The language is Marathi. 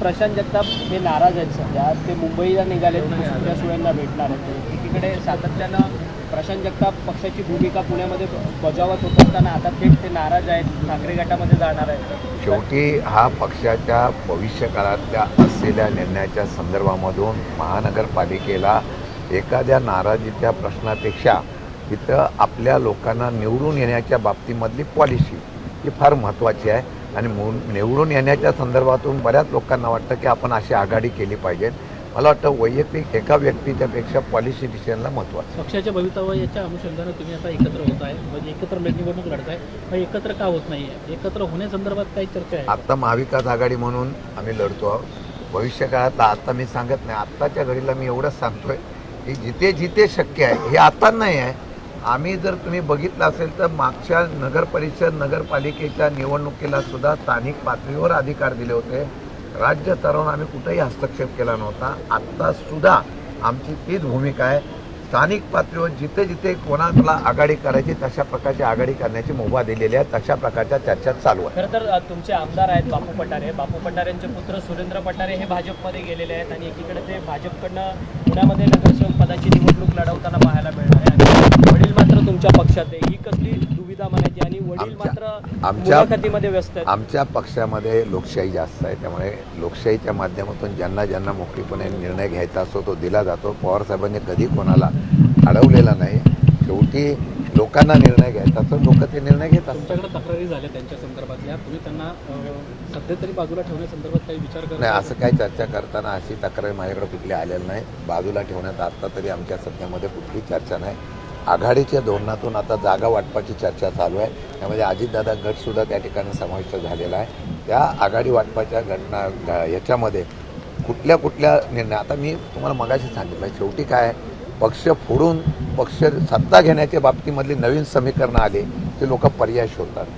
प्रशांत जगताप हे नाराज आहेत सध्या. ते मुंबईला निघाले सुप्रिया सुळेंना भेटणार आहेत. एकीकडे सातत्यानं प्रशांत जगताप पक्षाची भूमिका पुण्यामध्ये बजावत होत असताना आता थेट ते नाराज आहेत ठाकरे गटामध्ये जाणार आहेत. शेवटी हा पक्षाच्या भविष्यकाळातल्या असलेल्या निर्णयाच्या संदर्भामधून महानगरपालिकेला एखाद्या नाराजीच्या प्रश्नापेक्षा तिथं आपल्या लोकांना निवडून येण्याच्या बाबतीमधली पॉलिसी ही फार महत्त्वाची आहे. आणि मु- निवडून येण्याच्या संदर्भातून बऱ्याच लोकांना वाटतं की आपण अशी आघाडी केली पाहिजे. मला वाटतं वैयक्तिक एका व्यक्तीच्या पेक्षा पॉलिसी डिसिजनला महत्त्व आहे पक्षाच्या भवितव्याच्या अनुषंगानं तुम्ही आता एकत्र होत आहे. म्हणजे एकत्र निवडणूक लढताय. मग एकत्र का होत नाही आहे एकत्र होण्यासंदर्भात काही चर्चा आहे. आत्ता महाविकास आघाडी म्हणून आम्ही लढतो आहोत. भविष्यकाळातला आता मी सांगत नाही. आत्ताच्या घडीला मी एवढंच सांगतोय की जिथे जिथे शक्य आहे हे आता नाही आहे आम्ही जर तुम्ही बघितलं असेल तर मागच्या नगरपरिषद नगरपालिकेच्या निवडणुकीला सुद्धा स्थानिक पातळीवर अधिकार दिले होते. राज्य स्तरावर आम्ही कुठेही हस्तक्षेप केला नव्हता. आत्तासुद्धा आमची तीच भूमिका आहे. स्थानिक पातळीवर जिथे जिथे कोणाला आघाडी करायची तशा प्रकारची आघाडी करण्याची मुभा दिलेली आहे. तशा प्रकारच्या चर्चा चालू आहे. खरं तर तुमचे आमदार आहेत बापू पठारे. बापू पठारेंचे पुत्र सुरेंद्र पठारे हे भाजपमध्ये गेलेले आहेत आणि एकीकडे ते भाजपकडनं पुण्यामध्ये नगरसेवक पदाची निवडणूक लढवताना पाहायला मिळणार आहे. वडील मात्र तुमच्या पक्षात आहे. ही कसली दुविधा म्हणायची? आणि वडील आमच्या- मात्र आमच्या- मुलाखतीमध्ये व्यस्त आहेत. आमच्या पक्षामध्ये लोकशाही जास्त आहे. त्यामुळे लोकशाहीच्या माध्यमातून ज्यांना ज्यांना मोकळीपणे निर्णय घ्यायचा असतो तो दिला जातो. पवारसाहेबांनी कधी कोणाला अडवलेला नाही. शेवटी लोकांना निर्णय घ्यायचा असतो. लोक ते निर्णय घेतात तुमच्याकडे तक्रारी झाल्या त्यांच्या संदर्भातल्या. तुम्ही त्यांना सध्या तरी बाजूला ठेवण्यासंदर्भात काही विचार करत नाही असं काही चर्चा करताना अशी तक्रार माझ्याकडे कुठली आलेली नाही. बाजूला ठेवण्यात आत्ता तरी आमच्या सत्तेमध्ये कुठली चर्चा नाही. आघाडीच्या धोरणातून आता जागा वाटपाची चर्चा चालू आहे. त्यामध्ये अजितदादा गटसुद्धा त्या ठिकाणी समाविष्ट झालेला आहे. त्या आघाडी वाटपाच्या घटना घ- याच्यामध्ये कुठल्या कुठल्या निर्णय आता मी तुम्हाला मगाशी सांगितलं म्हणजे शेवटी काय पक्ष फोडून पक्ष सत्ता घेण्याच्या बाबतीमधली नवीन समीकरणं आले ते लोक पर्याय शोधतात.